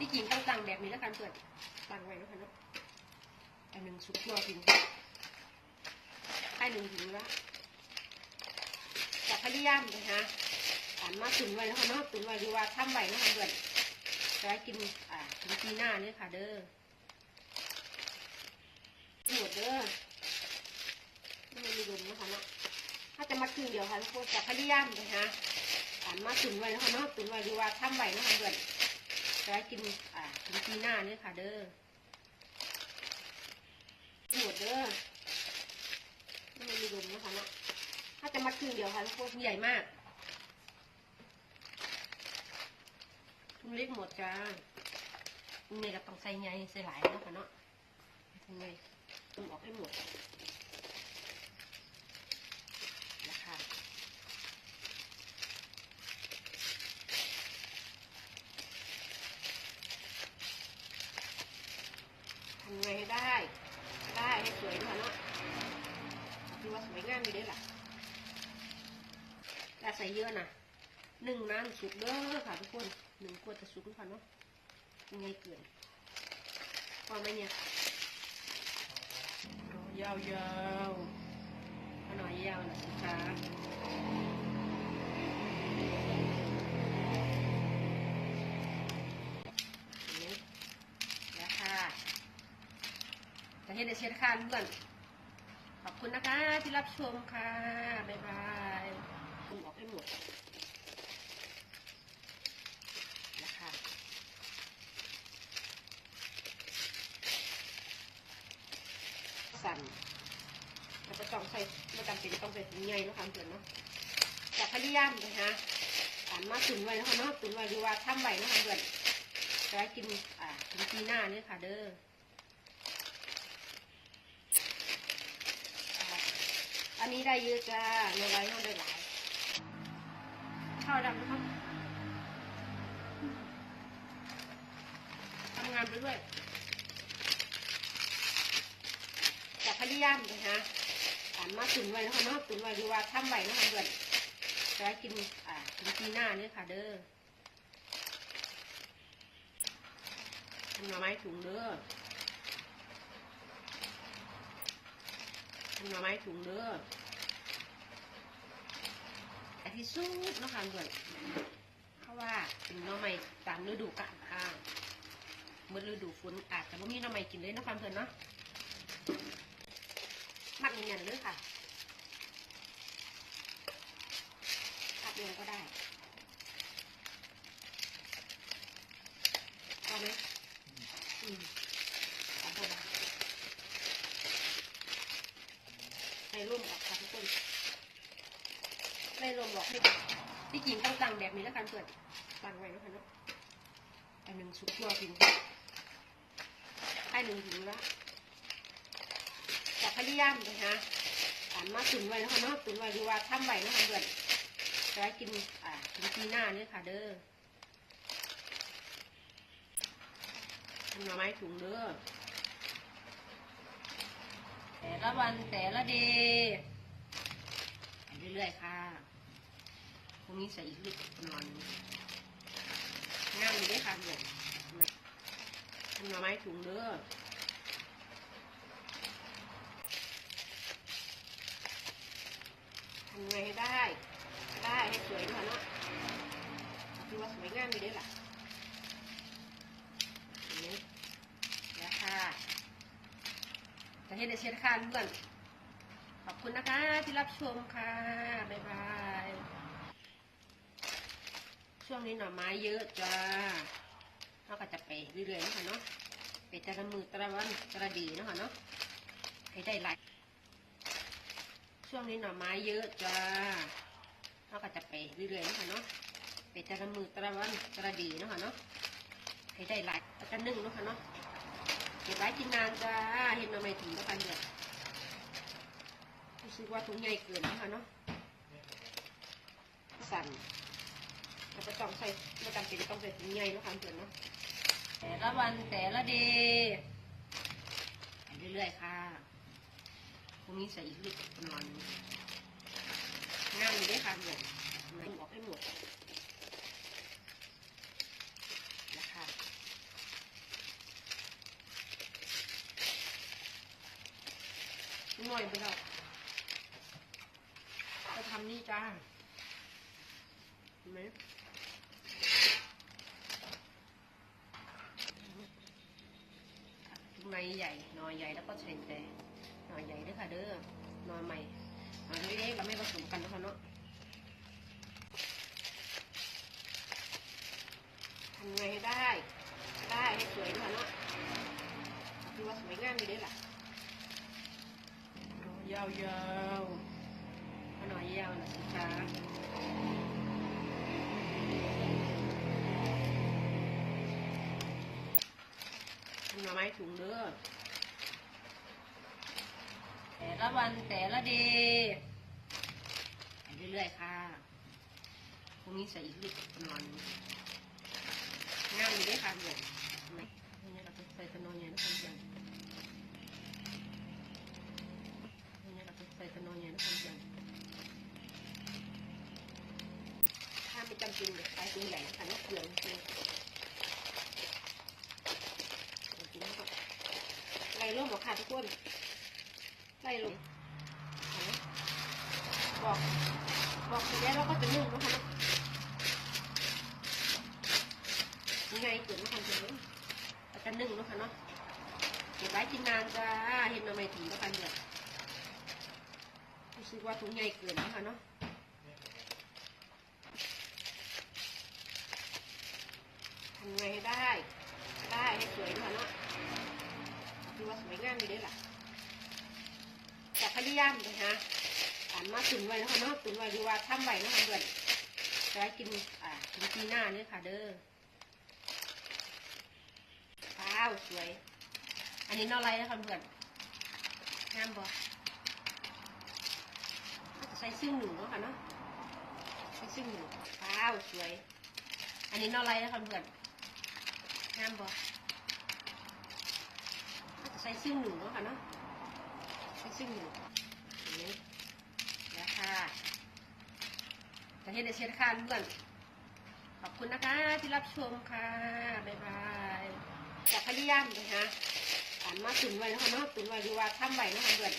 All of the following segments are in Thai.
ที่จริงต้องตั้งแบบนี้แล้วกันเพื่อนตั้งไว้แล้วกันเนาะอันหนึ่งสุกตัวกินให้หนึ่งถึงละจะพยายามนะฮะอ่านมาตุนไว้แล้วค่ะเนาะตุนไว้หรือว่าทำไว้นะคะเพื่อนจะได้กินอ่าถึงปีหน้าเนี่ยค่ะ เด้อหมดเด้อไม่มีลมนะคะเนาะถ้าจะมาครึ่งเดียวค่ะทุกคนจะพยายามนะฮะอ่านมาตุนไว้แล้วค่ะเนาะตุนไว้หรือว่าทำไว้นะคะเพื่อน จะได้กินอ่าถึงปีหน้าเนี่ยค่ะ เด้อหมดเด้อไม่มีลมนะคะเนาะถ้าจะมัดครึ่งเดียวค่ะทุกคนใหญ่มากทุนเล็กหมดจ้าทุนเล็กก็ต้องใส่ใหญ่ใส่หลายแล้วค่ะเนาะทำไงต้องออกให้หมดนะคะ ทำไงให้ได้ ได้ให้สวยด้วยนะคือว่าสวยงามดีได้หล่ะแต่ใส่เยอะนะหนึ่งน้ำสุกเด้อค่ะทุกคนหนึ่งขวดจะสุกทุกคนเนาะยังไงเกินพอไหมเนี่ยยาวยาวๆเอาหน่อยยาวหน่อยสิคะ จะเห็นในเชียร์ค่ะเพื่อน ขอบคุณนะคะที่รับชมค่ะ บ๊ายบายคุณออกให้หมดนะคะสั่นแล้วก็ต้องใส่ไม่จำเป็นต้องใส่ถุงใหญ่แล้วค่ะเพื่อนเนาะจะพยายามนะฮะอ่านมาตุนไว้แล้วค่ะเนาะตุนไว้หรือว่าทำไว้นะคะเพื่อนจะได้กินอ่าถึงปีหน้านี่ค่ะเด้อ อันนี้ได้เยอะจ้าเนื้อไว้ต้องได้หลายข้าวดำนะครับทำงานไปด้วยจะพยายามนะฮะอ่านมาตุนไว้แล้วค่ะเนาะตุนไว้หรือว่าทำไว้นะคะเพื่อนจะได้กินอ่าถึงปีหน้านี่ค่ะเด้อทำหน่อไม้ถุงเด้อทำหน่อไม้ถุงเด้อ แต่ที่สุดเนาะคะเพื่อนเพราะว่าเป็นหน่อไม้ตามฤดูกาลค่ะเมื่อฤดูฝนอาจจะไม่มีน่อไม้กินเลยเนาะคะเพื่อนเนาะมัดเงียนเลยค่ะพับเองก็ได้เอาไหมอืมเอาได้ในร่มออกค่ะทุกคนในร่มบอกให้ที่จริงต้องตั้งแบบนี้แล้วกันเพื่อนตั้งไว้แล้วกันเนาะอันหนึ่งสุกตัวกินให้หนึ่งถึงละจะพยายามนะฮะอ่านมาตุนไว้แล้วค่ะเนาะตุนไว้หรือว่าทำไว้นะคะเพื่อนจะได้กินอ่าถึงปีหน้าเนี่ยค่ะ เด้อทำหน่อไม้ถุงเด้อแต่ละวันแต่ละเดย์ไปเรื่อยๆค่ะ รงนี้ใส่อีกนิดนอนงามอยู่ด้วยค่ะเนี่ยทำหน่อไม้ถุงเด้อทำไงให้ได้ ได้ให้สวยด้วยเนาะคือว่าสวยงามอยู่ด้วยล่ะนไหมแล้วค่ะจะเห็นในเชียร์ค่ะเพื่อนขอบคุณนะคะที่รับชมค่ะ บ๊ายบาย ช่วงนี้หน่อไม้เยอะจ้าเราก็จะไปเรื่อยๆนะคะเนาะไปแต่ละมือแต่ละวันแต่ละดีนะคะเนาะให้ได้หลายช่วงนี้หน่อไม้เยอะจ้าเราก็จะไปเรื่อยๆนะคะเนาะไปแต่ละมือแต่ละวันแต่ละดีนะคะเนาะให้ได้หลายแล้วก็นึ่งนะคะเนาะเก็บไว้กินนานจ้าเห็นมาไม่ถึงก็ปันเดือดรู้สึกว่าถุงใหญ่เกินนะคะเนาะสั่น อาจจะต้องใส่ไม่จำเปินต้องใส่ถุงใหญ่นะคะเพื่อนเนาะแต่ละวันแต่ละเดย์เรื่อยๆค่ะพรุ่งนี้ใส่อีกนิดนอนง่ายอยู่ด้วยค่ะเพื่อนบอกให้หมดนะคะหน่อยไปแล้วจะทำนี่จ้าเห็นไหม ในใหญ่หนอใหญ่แล้วก็ใส่แต่หนอใหญ่ด้วยค่ะเด้อหนอใหม่หนอเล็กๆเราไม่ผสมกันนะคะเนาะทำไงให้ได้ ได้ให้สวยด้วยค่ะเนาะคือว่าสวยงามดีเด้อล่ะยาวยาวๆขนาดยาวนะสิคะ น่อไม้ถุงเด้อแต่ละวันแต่ละเดย์เรื่อยๆค่ะพรุ่งนี้ใส่อีกลูกนอนงามอยู่ด้วยค่ะเดี๋ยวไม่เนี่ยเราจะใส่ตะนอนเนี่ยนะครับอย่างนี่เราใส่ตะนอยเนี่ยนะครับองถ้าไม่จำเป็นเดี๋ยวใช้ตัวใหญ่นะคะนี่เกลือจริงจริงก็ ไล่ลงบอกค่ะทุกคนไล่ลงเห็นไหมบอกบอกทีแรกเราก็จะนึ่งนะคะยังไงเกิดม่ทันจะนึ่งเราจะนึ่งนะคะเนาะเก็บไว้กินนานจ้าเห็นเราไม่ถึงก็กันเดือดรู้สึกว่าถุงใหญ่เกินนะคะเนาะทำไงให้ได้ ได้ให้สวยด้วยเนาะ คือว่าสวยงามดีเด้ล่ะแต่พยายามเลยฮะอ่านมาตุนไว้นะคะเนาะตุนไว้ดูว่าทำไว้นะคะเพื่อนจะได้กินอ่ากินปีหน้าเนี่ยค่ะเด้อว้าวสวย อันนี้นอกไรนะคะเพื่อนงามบ่ใส่ซึ่งหนูเนาะค่ะเนาะใส่ซึ่งหนูว้าวสวย อันนี้นอกไรนะคะเพื่อนงามบอ ส่ซึ่งหนูเนาะค่ะเนาะใส่ซึ่งหนูอย่นี้แล้วค่ะจะเห็นในเชียร์คานเพื่อนขอบคุณนะคะที่รับชมค่ะ บ๊ายบายจะพยายามเลยฮะอ่านมาตุนไว้นะคะเนาะตุนไว้ดูว่าทำไว้นะคะเพื่อน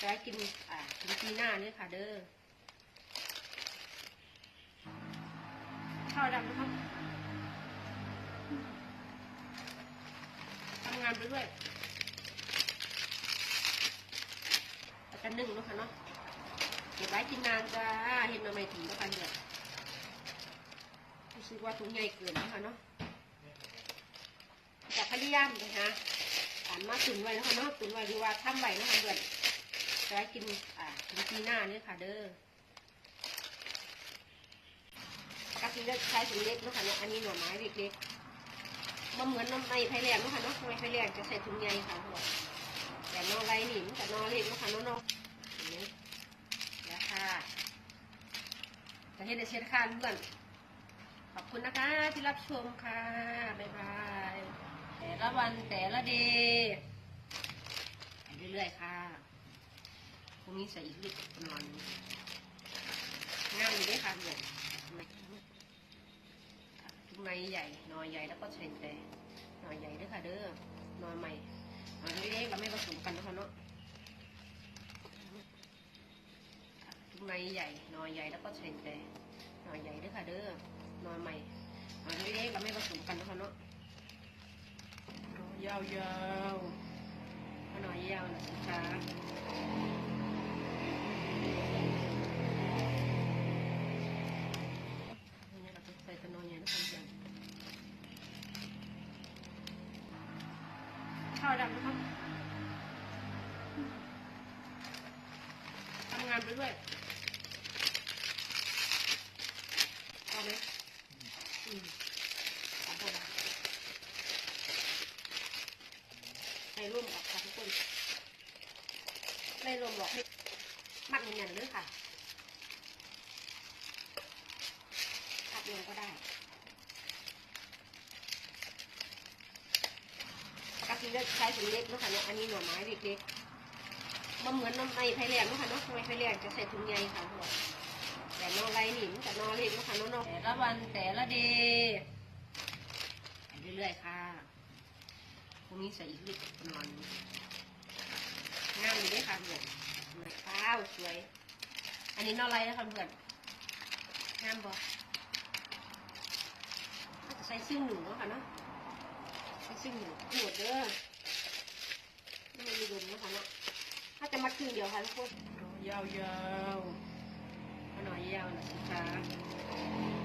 จะได้กินอ่ากินปีหน้านี่ค่ะ เด้อข้าวดำนะครับทำงานไปด้วยแล้ว ก็นึ่งเนาะค่ะเนาะเก็บไว้กินนานจ้าเห็นมาไม่ถึงก็กันเดือดรู้สึกว่าถุงใหญ่เกินนะคะเนาะจะพยายามเลยฮะอ่านมาตุนไว้นะคะเนาะตุนไว้ดูว่าทำไว้นะคะเดือนจะได้กินอ่ากินปีหน้าเนี่ยค่ะเด้อกะทิเลือกใช้ถุงเล็กนะคะเนี่ยอันนี้หน่อไม้เล็กๆมันเหมือนน้ำไม้ไผ่แรงนะคะเนาะไม้ไผ่แรงจะใส่ถุงใหญ่ค่ะทุกคน แต่นอไรนี่มันแต่นอเล็กนะค่ะนาะเนาะอย่างนี้แล้วค่ะจะเห็นในเช็ดคานเพื่อนขอบคุณนะคะที่รับชมค่ะบ๊ายบายแต่ละวันแต่ละเดย์เรื่อยๆค่ะพรุ่งนี้ใส่อีกลูกนอนง่ายอยู่ด้วยค่ะเนี่ยทุกในใหญ่นอใหญ่แล้วก็ใส่แต่นอใหญ่ด้วยค่ะเด้อนอใหม่ หนอเล็กๆเราไม่ผสมกันนะคะเนาะทุกในใหญ่หนอใหญ่แล้วก็ใส่แต่หนอใหญ่ด้วยค่ะเด้อหนอใหม่หนอเล็กๆเราไม่ผสมกันนะคะเนาะยาวๆขนาดยาวนะจ๊ะ ข้าวดำนะครับทำงานไปด้วยเอาไหมอืมเอาไปในร่วมออกค่ะทุกคนในร่วมบอกให้มัดเงินเลยค่ะตัดเงินก็ได้ กะทิเลือกใช้ถุงเล็กนะคะเนี่ยอันนี้หน่อไม้เล็กๆมันเหมือนน้ำไม้ไผ่แรงนะคะเนาะไม้ไผ่แรงจะใส่ถุงใหญ่ค่ะทุกคนแต่นอไรนี่มันแต่นอเล็กนะคะนาะเนแต่ละวันแต่ละเดย์เรื่อยๆค่ะพรุ่งนี้ใส่อีกลูกนอนงามอยู่ด้วยค่ะเพื่อนข้าวสวย อันนี้นอไรนะคะเพื่อนงามบอาจะใส่ซึ่งหนูนะค่ะเนาะ ซึ่งหัวดเด้อไม่มีลมนะคะเนาะถ้าจะมัดครึ่งเดียวค่ะทุกคนยาวยาวๆเอาหน่อยยาวหน่อยสิคะ